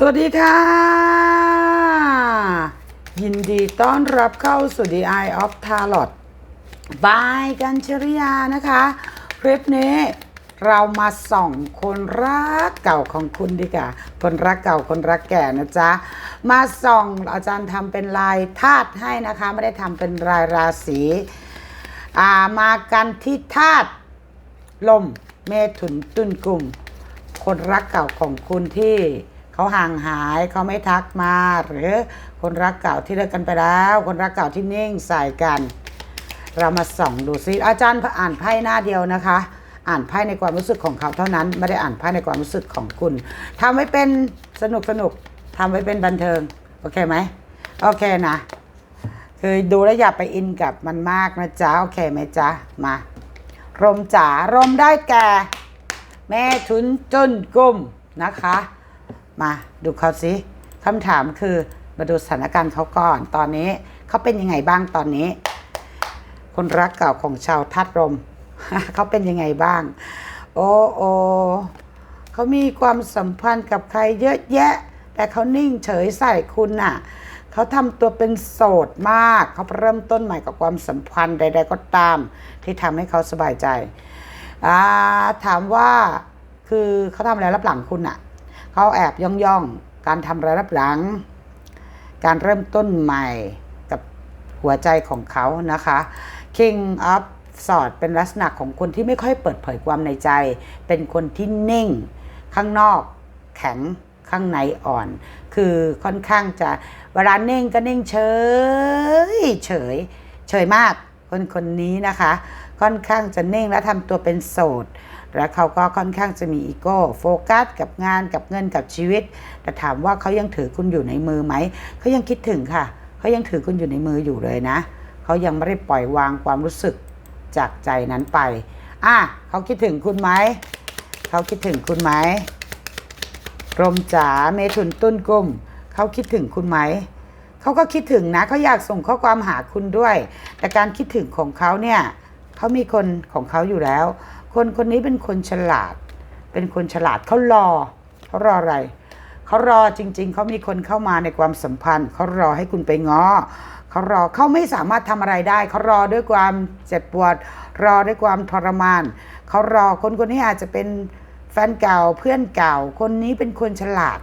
สวัสดีค่ะ ยินดีต้อนรับเข้าสู่ The Eye of Tarot บายกันชริยานะคะ คลิปนี้เรามาส่องคนรักเก่าของคุณดีกว่า คนรักเก่าคนรักแก่นะจ๊ะ มาส่องอาจารย์ทำเป็นลายธาตุให้นะคะ ไม่ได้ทำเป็นรายราศีอ่ามากันที่ธาตุลมเมถุนตุนกลุ่ม คนรักเก่าของคุณที่ เขาห่างหายเขาไม่ทักมา หรือคนรักเก่าที่เลิกกันไปแล้ว คนรักเก่าที่นิ่งใส่กัน เรามาส่องดูซิอาจารย์อ่านไพ่หน้าเดียวนะคะ อ่านไพ่ในความรู้สึกของเขาเท่านั้น ไม่ได้อ่านไพ่ในความรู้สึกของคุณทำไว้เป็นสนุกสนุกทำไว้เป็นบันเทิงโอเคไหมโอเคนะคือดูแล้วอย่าไปอินกับมันมากนะจ๊ะโอเคไหมจ๊ะมารมจ๋ารมได้แก่ แม่ทุนจนกุ้มนะคะ มาดูเขาสิคำถามคือมาดูสถานการณ์เขาก่อนตอนนี้เขาเป็นยังไงบ้างตอนนี้ คนรักเก่าของชาวทัดลมเขาเป็นยังไงบ้าง โอ้โอเขามีความสัมพันธ์กับใครเยอะแยะ แต่เขานิ่งเฉยใส่คุณน่ะเขาทำตัวเป็นโสดมากเขาเริ่มต้นใหม่กับความสัมพันธ์ใด ๆ ก็ตาม ที่ทำให้เขาสบายใจอาถามว่าคือเขาทำอะไรรับหลังคุณอะ่ะ เขาแอบย่องย่องการทำอะไรรับหลัง การเริ่มต้นใหม่กับหัวใจของเขานะคะ King of s w o r d เป็นลักษณะของคนที่ไม่ค่อยเปิดเผยความในใจ เป็นคนที่นิ่ง ข้างนอกแข็งข้างในอ่อน คือค่อนข้างจะเวลานิ่งก็นิ่งเฉยเฉยเฉยมากคนคนนี้นะคะ ค่อนข้างจะนิ่งและทำตัวเป็นโสด แล้วเขาก็ค่อนข้างจะมีอีโก้โฟกัสกับงานกับเงินกับชีวิต แต่ถามว่าเขายังถือคุณอยู่ในมือไหมเขายังคิดถึงค่ะเขายังถือคุณอยู่ในมืออยู่เลยนะเขายังไม่ได้ปล่อยวางความรู้สึกจากใจนั้นไปอะเขาคิดถึงคุณไหมเขาคิดถึงคุณไหมรมจ๋าเมถุนตุ้นกลุ่มเขาคิดถึงคุณไหมเขาก็คิดถึงนะเขาอยากส่งข้อความหาคุณด้วย แต่การคิดถึงของเขาเนี่ยเขามีคนของเขาอยู่แล้วคนคนนี้เป็นคนฉลาด เป็นคนฉลาดเขารอเขารออะไรเขารอจริง ๆเขามีคนเข้ามาในความสัมพันธ์เขารอให้คุณไปง้อเขารอเขาไม่สามารถทำอะไรได้เขารอด้วยความเจ็บปวด รอด้วยความทรมานเขารอคนคนนี้อาจจะเป็นแฟนเก่าเพื่อนเก่า คนนี้เป็นคนฉลาด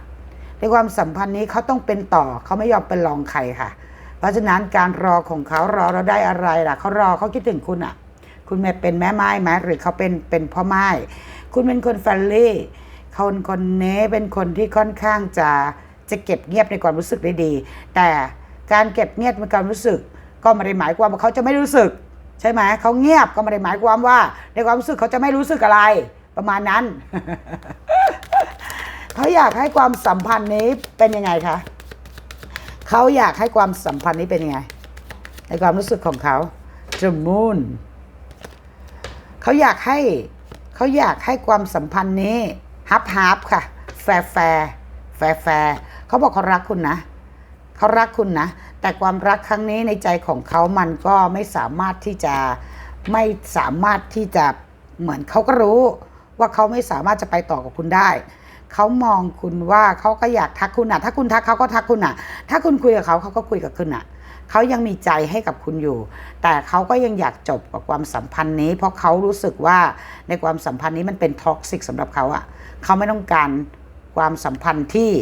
ในความสัมพันธ์นี้เขาต้องเป็นต่อเขาไม่ยอมเป็นรองใครค่ะ เพราะฉะนั้นการรอของเขารอเราได้อะไรล่ะเขารอเขาคิดถึงคุณอะ คุณแม่เป็นแม่ไม้ไหมหรือเขาเป็นเป็นพ่อไม้ คุณเป็นคนฟรนลี่คนคนนี้เป็นคนที่ค่อนข้างจะจะเก็บเงียบในความรู้สึกได้ดี แต่การเก็บเงียบในความรู้สึก ก็ไม่ได้หมายความว่าเขาจะไม่รู้สึก ใช่ไหมเขาเงียบก็ไม่ได้หมายความว่า ในความรู้สึกเขาจะไม่รู้สึกอะไร ประมาณนั้นเขาอยากให้ความสัมพันธ์นี้เป็นยังไงคะเขาอยากให้ความสัมพันธ์นี้เป็นยังไง ในความรู้สึกของเขาจมูน เขาอยากให้เขาอยากให้ความสัมพันธ์นี้ฮับฮับค่ะ แฟร์แฟร์แฟร์แฟร์เขาบอกเขารักคุณนะเขารักคุณนะ แต่ความรักครั้งนี้ในใจของเขามันก็ไม่สามารถที่จะไม่สามารถที่จะเหมือนเขาก็รู้ ว่าเขาไม่สามารถจะไปต่อกับคุณได้เขามองคุณว่าเขาก็อยากทักคุณอะ ถ้าคุณทักเขาก็ทักคุณอะ ถ้าคุณคุยกับเขาเขาก็คุยกับคุณอะ เขายังมีใจให้กับคุณอยู่ แต่เขาก็ยังอยากจบกับความสัมพันธ์นี้ เพราะเขารู้สึกว่าในความสัมพันธ์นี้มันเป็นท็อกซิกสำหรับเขาอะเขาไม่ต้องการความสัมพันธ์ที่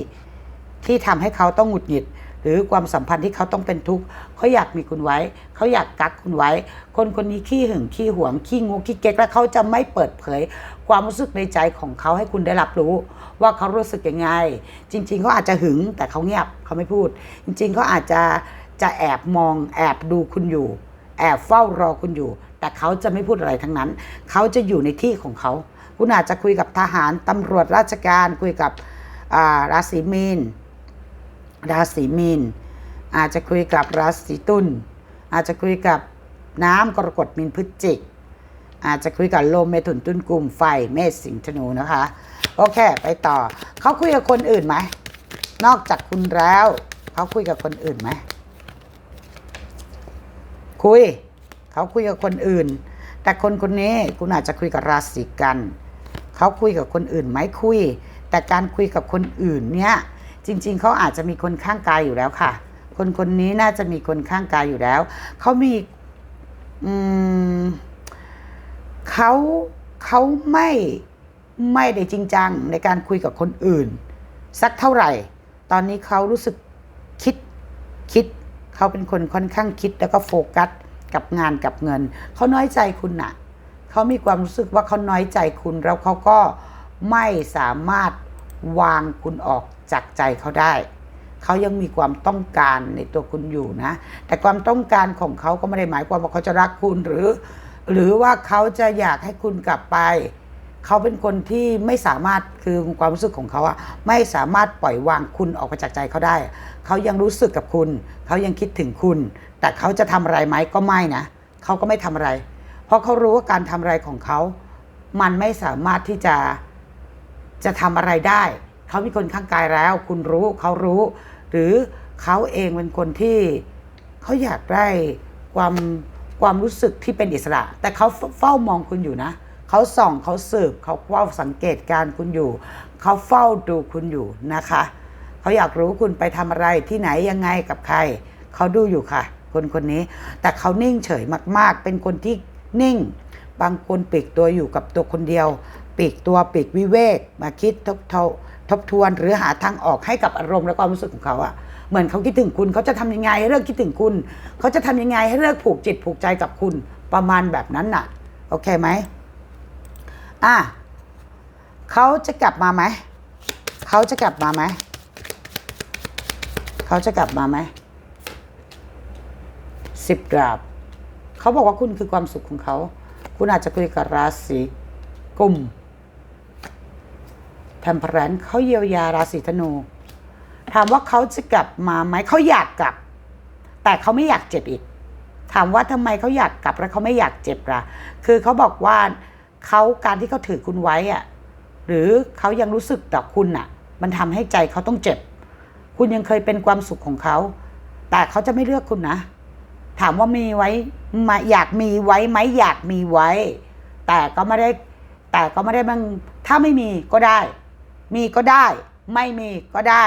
ที่ทำให้เขาต้องหงุดหงิด หรือความสัมพันธ์ที่เขาต้องเป็นทุกข์เขาอยากมีคุณไว้ เขาอยากกักคุณไว้ คนคนนี้ขี้หึงขี้หวงขี้งูขี้เก๊กและเขาจะไม่เปิดเผย ความรู้สึกในใจของเขาให้คุณได้รับรู้ ว่าเขารู้สึกยังไง จริง ๆเขาอาจจะหึงแต่เขาเงียบเขาไม่พูด จริง ๆเขาอาจจะ จะแอบมองแอบดูคุณอยู่ แอบเฝ้ารอคุณอยู่ แต่เขาจะไม่พูดอะไรทั้งนั้น เขาจะอยู่ในที่ของเขา คุณอาจจะคุยกับทหารตำรวจราชการคุยกับาราศีมีนราศีมีนอาจจะคุยกับราศีตุลอาจจะคุยกับน้ำกรกฎมีนพฤศจิก อาจจะคุยกับลมเมถุนตุลกลุ่มไฟเมษสิงห์ธนูนะคะ โอเค ไปต่อ เขาคุยกับคนอื่นไหม นอกจากคุณแล้ว เขาคุยกับคนอื่นไหม คุย เขาคุยกับคนอื่น แต่คนคนนี้คุณอาจจะคุยกับราศีกัน เขาคุยกับคนอื่นไหมคุย แต่การคุยกับคนอื่นเนี่ยจริง ๆ เขาอาจจะมีคนข้างกายอยู่แล้วค่ะ คนคนนี้น่าจะมีคนข้างกายอยู่แล้ว เขามีอืมเขาเขาไม่ไม่ได้จริงจังในการคุยกับคนอื่น สักเท่าไหร่ ตอนนี้เขารู้สึกคิดคิด เขาเป็นคนค่อนข้างคิดแล้วก็โฟกัสกับงานกับเงิน เขาน้อยใจคุณน่ะ เขามีความรู้สึกว่าเขาน้อยใจคุณแล้วเขาก็ไม่สามารถวางคุณออกจากใจเขาได้ เขายังมีความต้องการในตัวคุณอยู่นะ แต่ความต้องการของเขาก็ไม่ได้หมายความว่าเขาจะรักคุณหรือ หรือว่าเขาจะอยากให้คุณกลับไป เขาเป็นคนที่ไม่สามารถคือความรู้สึกของเขาอะไม่สามารถปล่อยวางคุณออกไปจากใจเขาได้ เขายังรู้สึกกับคุณ เขายังคิดถึงคุณ แต่เขาจะทำอะไรไหมก็ไม่นะเขาก็ไม่ทำอะไร เพราะเขารู้ว่าการทำอะไรของเขา มันไม่สามารถที่จะจะทำอะไรได้ เขามีคนข้างกายแล้ว คุณรู้เขารู้ หรือเขาเองเป็นคนที่เขาอยากได้ความความรู้สึกที่เป็นอิสระ แต่เขาเฝ้ามองคุณอยู่นะเขาส่องเขาสืบเขาเฝ้าสังเกตการคุณอยู่ เขาเฝ้าดูคุณอยู่นะคะ เขาอยากรู้คุณไปทำอะไรที่ไหนยังไงกับใคร เขาดูอยู่ค่ะ คนคนนี้ แต่เขานิ่งเฉยมาก ๆ เป็นคนที่นิ่ง บางคนปีกตัวอยู่กับตัวคนเดียวปีกตัวปีกวิเวก มาคิดทบททบทวนหรือหาทางออกให้กับอารมณ์และความรู้สึกของเขาอะเหมือนเขาคิดถึงคุณเขาจะทำยังไงให้เลิกคิดถึงคุณ เขาจะทำยังไงให้เลิกผูกจิตผูกใจกับคุณประมาณแบบนั้นน่ะ โอเคไหม อะเขาจะกลับมาไหม เขาจะกลับมาไหม เขาจะกลับมาไหมสิบดาบเขาบอกว่าคุณคือความสุขของเขา คุณอาจจะคุยกับราศีกุมแทมเพรนเขาเยียวยาราศีธนู ถามว่าเขาจะกลับมาไหม เขาอยากกลับ แต่เขาไม่อยากเจ็บอีก ถามว่าทำไมเขาอยากกลับแล้วเขาไม่อยากเจ็บล่ะ คือเขาบอกว่า เขาการที่เขาถือคุณไว้อะหรือเขายังรู้สึกต่อคุณอะมันทำให้ใจเขาต้องเจ็บ คุณยังเคยเป็นความสุขของเขา แต่เขาจะไม่เลือกคุณนะ ถามว่ามีไว้มาอยากมีไว้ไหมอยากมีไว้ แต่ก็ไม่ได้ แต่ก็ไม่ได้บังถ้าไม่มีก็ได้ มีก็ได้ ไม่มีก็ได้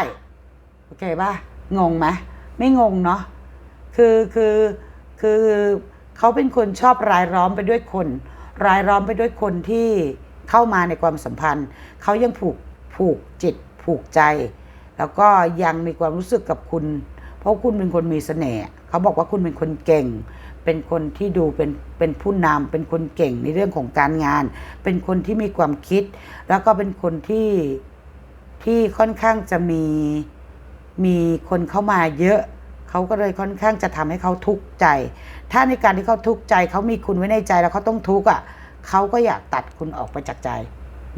โอเคป่ะงงไหมไม่งงเนาะคือคือคือเขาเป็นคนชอบรายล้อมไปด้วยคน รายล้อมไปด้วยคนที่เข้ามาในความสัมพันธ์ เขายังผูกผูกจิตผูกใจ แล้วก็ยังมีความรู้สึกกับคุณ เพราะคุณเป็นคนมีเสน่ห์เขาบอกว่าคุณเป็นคนเก่ง เป็นคนที่ดูเป็นเป็นผู้นำเป็นคนเก่งในเรื่องของการงาน เป็นคนที่มีความคิด แล้วก็เป็นคนที่ที่ค่อนข้างจะมีมีคนเข้ามาเยอะ เขาก็เลยค่อนข้างจะทำให้เขาทุกข์ใจ ถ้าในการที่เขาทุกข์ใจเขามีคุณไว้ในใจแล้วเขาต้องทุกข์อะเขาก็อยากตัดคุณออกไปจากใจ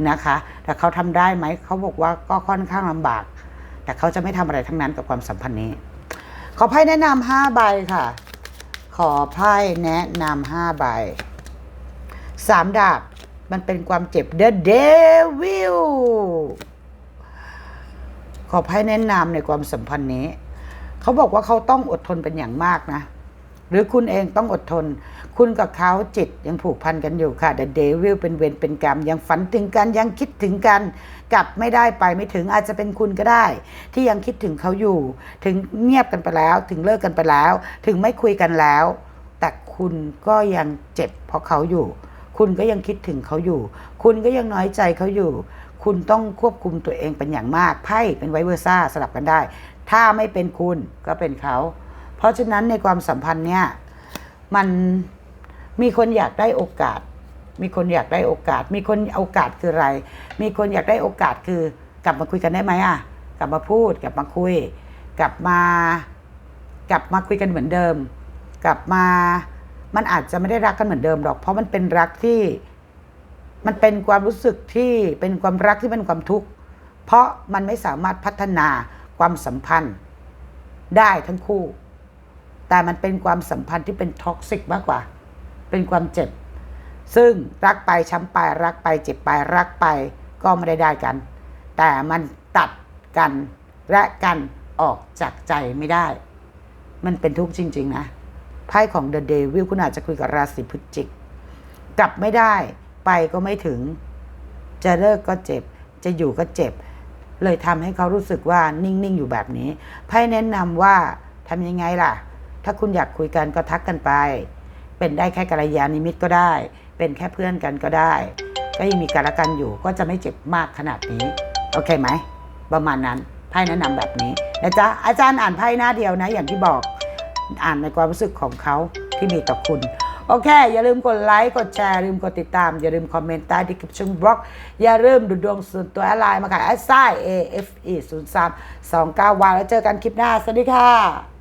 นะคะ แต่เขาทำได้ไหมเขาบอกว่าก็ค่อนข้างลำบาก แต่เขาจะไม่ทำอะไรทั้งนั้นกับความสัมพันธ์นี้ ขอไพ่แนะนำห้าใบค่ะ ขอไพ่แนะนำห้าใบสามดาบมันเป็นความเจ็บ The Devil ขอไพ่แนะนำในความสัมพันธ์นี้ เขาบอกว่าเขาต้องอดทนเป็นอย่างมากนะ หรือคุณเองต้องอดทน คุณกับเขาจิตยังผูกพันกันอยู่ค่ะ The Devil เป็นเวรเป็นกรรม ยังฝันถึงกันยังคิดถึงกันกลับไม่ได้ไปไม่ถึงอาจจะเป็นคุณก็ได้ ที่ยังคิดถึงเขาอยู่ ถึงเงียบกันไปแล้ว ถึงเลิกกันไปแล้ว ถึงไม่คุยกันแล้ว แต่คุณก็ยังเจ็บเพราะเขาอยู่ คุณก็ยังคิดถึงเขาอยู่ คุณก็ยังน้อยใจเขาอยู่คุณต้องควบคุมตัวเองเป็นอย่างมากไพ่เป็นไวเวอร์ซ่าสลับกันได้ ถ้าไม่เป็นคุณก็เป็นเขา เพราะฉะนั้นในความสัมพันธ์เนี่ยมันมีคนอยากได้โอกาส มีคนอยากได้โอกาส มีคนโอกาสคืออะไร มีคนอยากได้โอกาสคือกลับมาคุยกันได้ไหมอะ กลับมาพูด กลับมาคุย กลับมา กลับมาคุยกันเหมือนเดิม กลับมามันอาจจะไม่ได้รักกันเหมือนเดิมหรอก เพราะมันเป็นรักที่ มันเป็นความรู้สึกที่เป็นความรักที่เป็นความทุกข์เพราะมันไม่สามารถพัฒนา ความสัมพันธ์ได้ทั้งคู่ แต่มันเป็นความสัมพันธ์ที่เป็นท็อกซิกมากกว่า เป็นความเจ็บ ซึ่งรักไปช้ำไปรักไปเจ็บไปรักไปก็ไม่ได้ได้กัน แต่มันตัดกันและกันออกจากใจไม่ได้ มันเป็นทุกข์จริง ๆ นะ ไพ่ของ The Devil คุณอาจจะคุยกับราศีพฤศจิก กลับไม่ได้ไปก็ไม่ถึง จะเลิกก็เจ็บ จะอยู่ก็เจ็บ เลยทำให้เขารู้สึกว่านิ่งๆอยู่แบบนี้ไพ่แนะนำว่าทำยังไงล่ะ ถ้าคุณอยากคุยกันก็ทักกันไป เป็นได้แค่กัลยาณมิตรก็ได้ เป็นแค่เพื่อนกันก็ได้ ก็ยังมีกันและกันอยู่ก็จะไม่เจ็บมากขนาดนี้ โอเคไหม ประมาณนั้นไพ่แนะนำแบบนี้นะจ๊ะอาจารย์อ่านไพ่หน้าเดียวนะ อย่างที่บอกอ่านในความรู้สึกของเขาที่มีต่อคุณ โอเค อย่าลืมกดไลค์กดแชร์ลืมกดติดตาม อย่าลืมคอมเมนต์ใต้ดีคลิปช่องบล็อก อย่าลืมดูดวงส่วนตัวแอดไลน์มาค่ะแอสไซ AFE 0 3 2 9วันแล้วเจอกันคลิปหน้า สวัสดีค่ะ